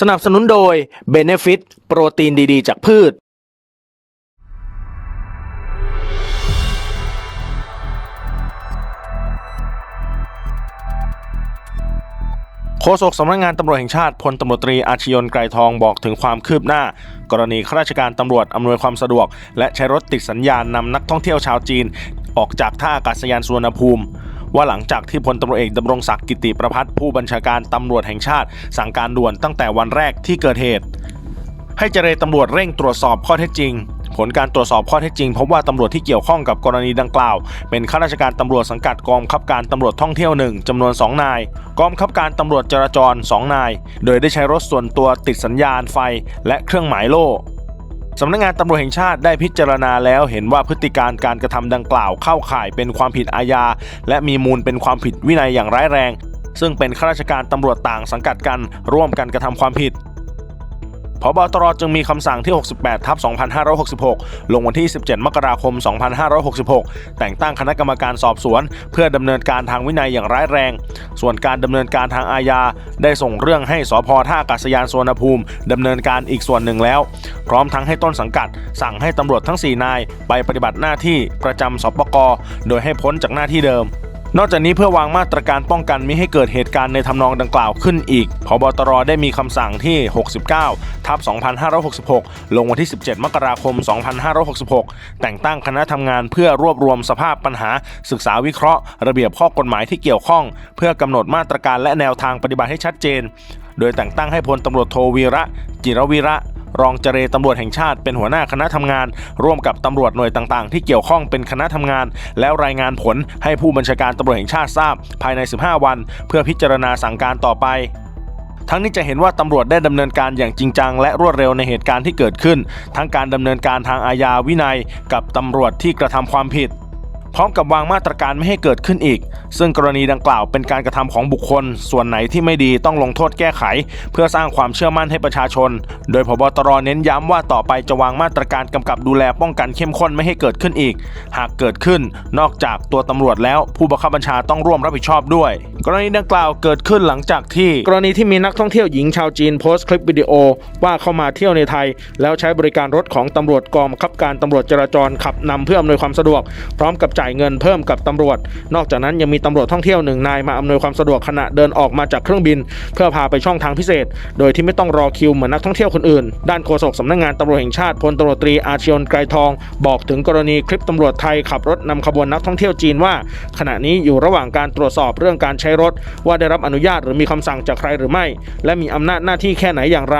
สนับสนุนโดย Benefit โปรตีนดีๆ จากพืช โฆษกสำนักงานตำรวจแห่งชาติพลตำรวจตรีอาชยนไกรทองบอกถึงความคืบหน้า กรณีข้าราชการตำรวจอำนวยความสะดวก และใช้รถติดสัญญาณนำนักท่องเที่ยวชาวจีน ออกจากท่าอากาศยานสุวรรณภูมิ ว่าหลังจากที่พลตำรวจเอกดำรงศักดิ์กิติประพัฒน์ผู้บัญชาการตำรวจแห่งชาติ สั่งการด่วนตั้งแต่วันแรกที่เกิดเหตุ ให้เจรตำรวจเร่งตรวจสอบข้อเท็จจริงผลการตรวจสอบข้อเท็จจริงพบว่าตำรวจที่เกี่ยวข้องกับกรณีดังกล่าว เป็นข้าราชการตำรวจสังกัดกองบังคับการตำรวจท่องเที่ยวหนึ่งจำนวน 2 นาย กองบังคับการตำรวจจราจร 2 นาย โดยได้ใช้รถส่วนตัวติดสัญญาณไฟ และเครื่องหมายโล่ สำนักงานตำรวจแห่งชาติได้พิจารณาแล้วเห็นว่าพฤติการการกระทำดังกล่าวเข้าข่ายเป็นความผิดอาญา และมีมูลเป็นความผิดวินัยอย่างร้ายแรง ซึ่งเป็นข้าราชการตำรวจต่างสังกัดกันร่วมกันกระทำความผิด บตรจึงมีคำสั่งที่ 68 ทับ 2566 ลงวันที่ 17 มกราคม 2566 แต่งตั้งคณะกรรมการสอบสวน เพื่อดำเนินการทางวินัยอย่างร้ายแรง ส่วนการดำเนินการทางอาญา ได้ส่งเรื่องให้สพท่าอากาศยานสุวรรณภูมิดำเนินการอีกส่วนหนึ่งแล้ว พร้อมทั้งให้ต้นสังกัด สั่งให้ตำรวจทั้ง 4 นาย ไปปฏิบัติหน้าที่ประจำสปกโดยให้พ้นจากหน้าที่เดิม นอกจากนี้เพื่อวางมาตรการป้องกันมิให้เกิดเหตุการณ์ในทำนองดังกล่าวขึ้นอีก พบตรได้มีคำสั่งที่ 69 ทับ 2566 ลงวันที่ 17 มกราคม 2566 แต่งตั้งคณะทำงานเพื่อรวบรวมสภาพปัญหา ศึกษาวิเคราะห์ ระเบียบข้อกฎหมายที่เกี่ยวข้อง เพื่อกำหนดมาตรการและแนวทางปฏิบัติให้ชัดเจน โดยแต่งตั้งให้พลตำรวจโทวีระ จิรวีระ รองเจรตำรวจแห่งชาติเป็นหัวหน้าคณะทำงาน ร่วมกับตำรวจหน่วยต่างๆ ที่เกี่ยวข้องเป็นคณะทำงาน แล้วรายงานผลให้ผู้บัญชาการตำรวจแห่งชาติทราบ ภายใน 15 วัน เพื่อพิจารณาสั่งการต่อไปทั้งนี้จะเห็นว่าตำรวจได้ดำเนินการอย่างจริงจัง และรวดเร็วในเหตุการณ์ที่เกิดขึ้น ทั้งการดำเนินการทางอาญาวินัย กับตำรวจที่กระทำความผิด พร้อมกับวางมาตรการไม่ให้เกิดขึ้นอีก ซึ่งกรณีดังกล่าวเป็นการกระทำของบุคคล ส่วนไหนที่ไม่ดีต้องลงโทษแก้ไข เพื่อสร้างความเชื่อมั่นให้ประชาชน โดยพบตรเน้นย้ำว่าต่อไปจะวางมาตรการกำกับดูแลป้องกันเข้มข้นไม่ให้เกิดขึ้นอีก หากเกิดขึ้น นอกจากตัวตำรวจแล้ว ผู้บังคับบัญชาต้องร่วมรับผิดชอบด้วย กรณีดังกล่าวเกิดขึ้นหลังจากที่ กรณีที่มีนักท่องเที่ยวหญิงชาวจีนโพสต์คลิปวิดีโอว่าเข้ามาเที่ยวในไทย แล้วใช้บริการรถของตำรวจกองบังคับการตำรวจจราจรขับนำเพื่ออำนวยความสะดวก พร้อมกับจ่ายเงินเพิ่มกับตำรวจ นอกจากนั้นยังมีตำรวจท่องเที่ยวหนึ่งนายมาอำนวยความสะดวกขณะเดินออกมาจากเครื่องบิน เพื่อพาไปช่องทางพิเศษ โดยที่ไม่ต้องรอคิวเหมือนนักท่องเที่ยวคนอื่น ด้านโฆษกสำนักงานตำรวจแห่งชาติพลตำรวจตรีอาชยนไกรทอง บอกถึงกรณีคลิปตำรวจไทยขับรถนำขบวนนักท่องเที่ยวจีนว่า ขณะนี้อยู่ระหว่างการตรวจสอบเรื่องการใช้รถ ว่าได้รับอนุญาตหรือมีคำสั่งจากใครหรือไม่ และมีอำนาจหน้าที่แค่ไหนอย่างไร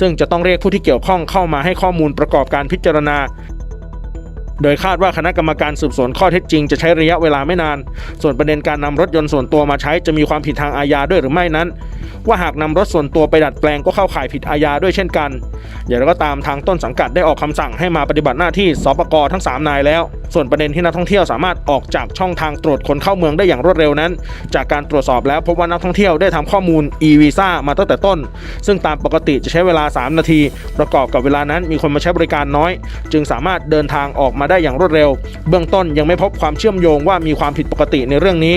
ซึ่งจะต้องเรียกผู้ที่เกี่ยวข้องเข้ามาให้ข้อมูลประกอบการพิจารณา โดยคาดว่าคณะกรรมการสืบสวนข้อเท็จจริงจะใช้ระยะเวลาไม่นาน ส่วนประเด็นการนำรถยนต์ส่วนตัวมาใช้จะมีความผิดทางอาญาด้วยหรือไม่นั้น ว่าหากนำรถส่วนตัวไปดัดแปลงก็เข้าข่ายผิดอาญาด้วยเช่นกัน อย่างไรก็ตามทางต้นสังกัดได้ออกคำสั่งให้มาปฏิบัติหน้าที่สปกทั้ง 3 นายแล้ว ส่วนประเด็นที่นักท่องเที่ยวสามารถออกจากช่องทางตรวจคนเข้าเมืองได้อย่างรวดเร็วนั้น จากการตรวจสอบแล้วพบว่านักท่องเที่ยวได้ทำข้อมูล e-visa มาตั้งแต่ต้น ซึ่งตามปกติจะใช้เวลา 3 นาที ประกอบกับเวลานั้นมีคนมาใช้บริการน้อย จึงสามารถเดินทางออกมาได้อย่างรวดเร็ว เบื้องต้นยังไม่พบความเชื่อมโยงว่ามีความผิดปกติในเรื่องนี้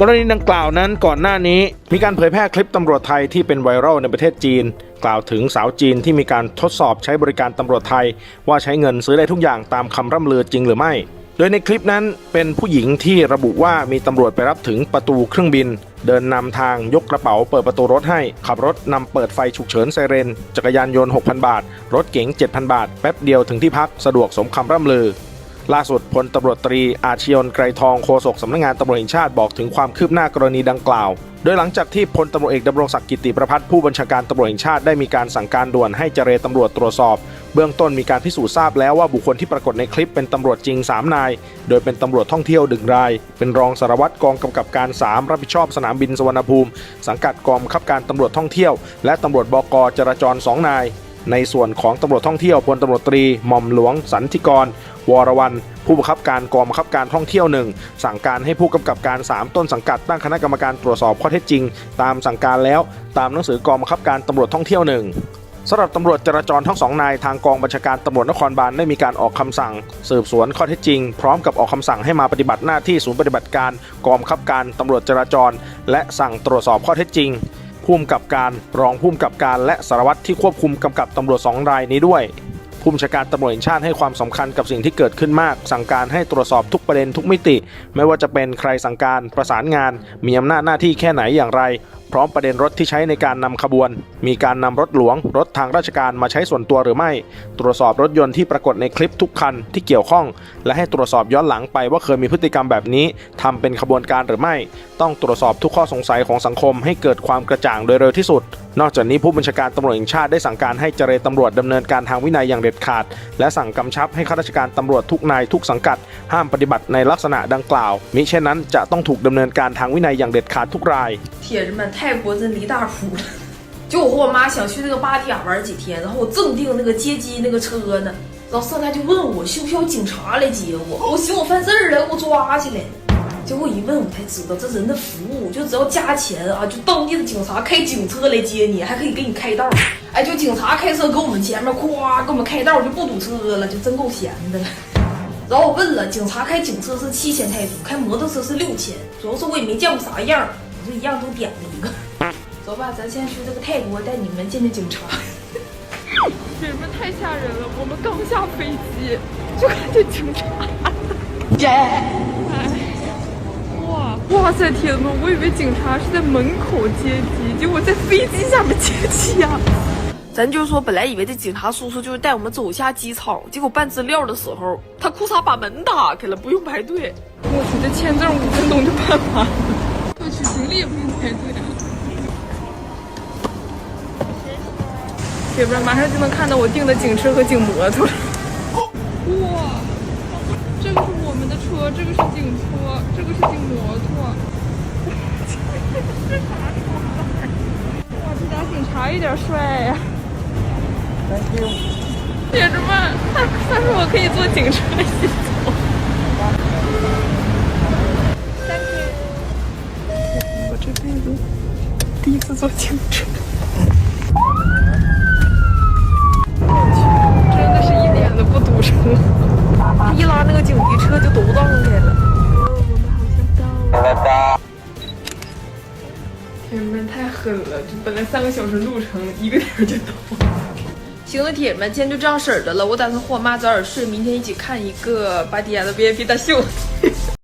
กรณีดังกล่าวนั้นก่อนหน้านี้ มีการเผยแพร่คลิปตำรวจไทยที่เป็นไวรัลในประเทศจีน กล่าวถึงสาวจีนที่มีการทดสอบใช้บริการตำรวจไทย ว่าใช้เงินซื้อได้ทุกอย่างตามคำร่ำลือจริงหรือไม่ โดยในคลิปนั้นเป็นผู้หญิงที่ระบุว่ามีตำรวจไปรับถึงประตูเครื่องบิน เดินนำทางยกกระเป๋าเปิดประตูรถให้ ขับรถนำเปิดไฟฉุกเฉินไซเรน จักรยานยนต์ 6,000 บาท รถเก๋ง 7,000 บาท แป๊บเดียวถึงที่พักสะดวกสมคำร่ำลือ ล่าสุดพลตำรวจตรีอาชยนไกรทองโฆษกสำนักงานตำรวจแห่งชาติบอกถึงความคืบหน้ากรณีดังกล่าว โดยหลังจากที่พลตำรวจเอกดำรงศักดิ์กิติประพัฒน์ผู้บัญชาการตำรวจแห่งชาติได้มีการสั่งการด่วนให้เจรตำรวจตรวจสอบ เบื้องต้นมีการพิสูจน์ทราบแล้วว่าบุคคลที่ปรากฏในคลิปเป็นตำรวจจริง 3 นาย โดยเป็นตำรวจท่องเที่ยวดึงราย เป็นรองสารวัตรกองกำกับการ 3 รับผิดชอบสนามบินสวรรณภูมิ สังกัดกองบังคับการตำรวจท่องเที่ยว และตำรวจบกจราจร 2 นาย ในส่วนของตำรวจท่องเที่ยวพลตำรวจตรีหม่อมหลวงสันติกร วรวันผู้บังคับการกองบังคับการท่องเที่ยวหนึ่งสั่งการให้ผู้กำกับการ 3 ต้นสังกัดตั้งคณะกรรมการตรวจสอบข้อเท็จจริง ตามสั่งการแล้ว ตามหนังสือกองบังคับการตำรวจท่องเที่ยวหนึ่ง สำหรับตำรวจจราจรทั้งสองนายทางกองบัญชาการตำรวจนครบาลได้มีการออกคำสั่ง สืบสวนข้อเท็จจริง พร้อมกับออกคำสั่งให้มาปฏิบัติหน้าที่ศูนย์ปฏิบัติการกองบังคับการตำรวจจราจร และสั่งตรวจสอบข้อเท็จจริงผู้กำกับการรองผู้กำกับการและสารวัตรที่ควบคุมกำกับตำรวจสองรายนี้ด้วยผู้บัญชาการตำรวจแห่งชาติให้ความสำคัญกับสิ่งที่เกิดขึ้นมาก สั่งการให้ตรวจสอบทุกประเด็นทุกมิติ ไม่ว่าจะเป็นใครสั่งการประสานงาน มีอำนาจหน้าที่แค่ไหนอย่างไร พร้อมประเด็นรถที่ใช้ในการนำขบวน มีการนำรถหลวง รถทางราชการมาใช้ส่วนตัวหรือไม่ ตรวจสอบรถยนต์ที่ปรากฏในคลิปทุกคันที่เกี่ยวข้อง และให้ตรวจสอบย้อนหลังไปว่าเคยมีพฤติกรรมแบบนี้ทำเป็นขบวนการหรือไม่ ต้องตรวจสอบทุกข้อสงสัยของสังคมให้เกิดความกระจ่างโดยเร็วที่สุด นอกจากนี้ผู้บัญชาการตำรวจแห่งชาติได้สั่งการให้เจรตำรวจดำเนินการทางวินัยอย่างเด็ดขาด และสั่งกำชับให้ข้าราชการตำรวจทุกนายทุกสังกัด ห้ามปฏิบัติในลักษณะดังกล่าว มิเช่นนั้นจะต้องถูกดำเนินการทางวินัยอย่างเด็ดขาดทุกราย 铁人们，泰国真离大谱了。就我和我妈想去那个芭提雅玩几天，然后我正订那个接机那个车呢，然后上来就问我需不需要警察来接我，我寻我犯事儿了，给我抓起来。 结果一问我才知道，这人的服务就只要加钱啊，就当地的警察开警车来接你，还可以给你开道。哎，就警察开车搁我们前面，咵给我们开道，就不堵车了，就真够闲的了。然后我问了，警察开警车是七千泰铢，开摩托车是六千，主要是我也没见过啥样儿，我就一样都点了一个。走吧，咱先去这个泰国，带你们见见警察。铁人们太吓人了，我们刚下飞机就看见警察。哇哇塞，铁子们，我以为警察是在门口接机，结果在飞机下面接机呀、咱就是说，本来以为这警察叔叔就是带我们走下机场，结果办资料的时候，他裤衩把门打开了，不用排队。我去，这签证五分钟就办完了，我去行李也不用排队。铁人们，马上就能看到我订的警车和警摩托了。哇，车，这个是警车，这个是警摩托。这啥车？哇，这俩警察有点帅呀、铁子们，他他说我可以坐警车一起走。我这辈子第一次坐警车。人们太狠了，这本来三个小时路程，一个点就到了。行了，铁们，今天就这样式儿的了。我打算和我妈早点睡，明天一起看一个芭提雅的 VIP 大秀。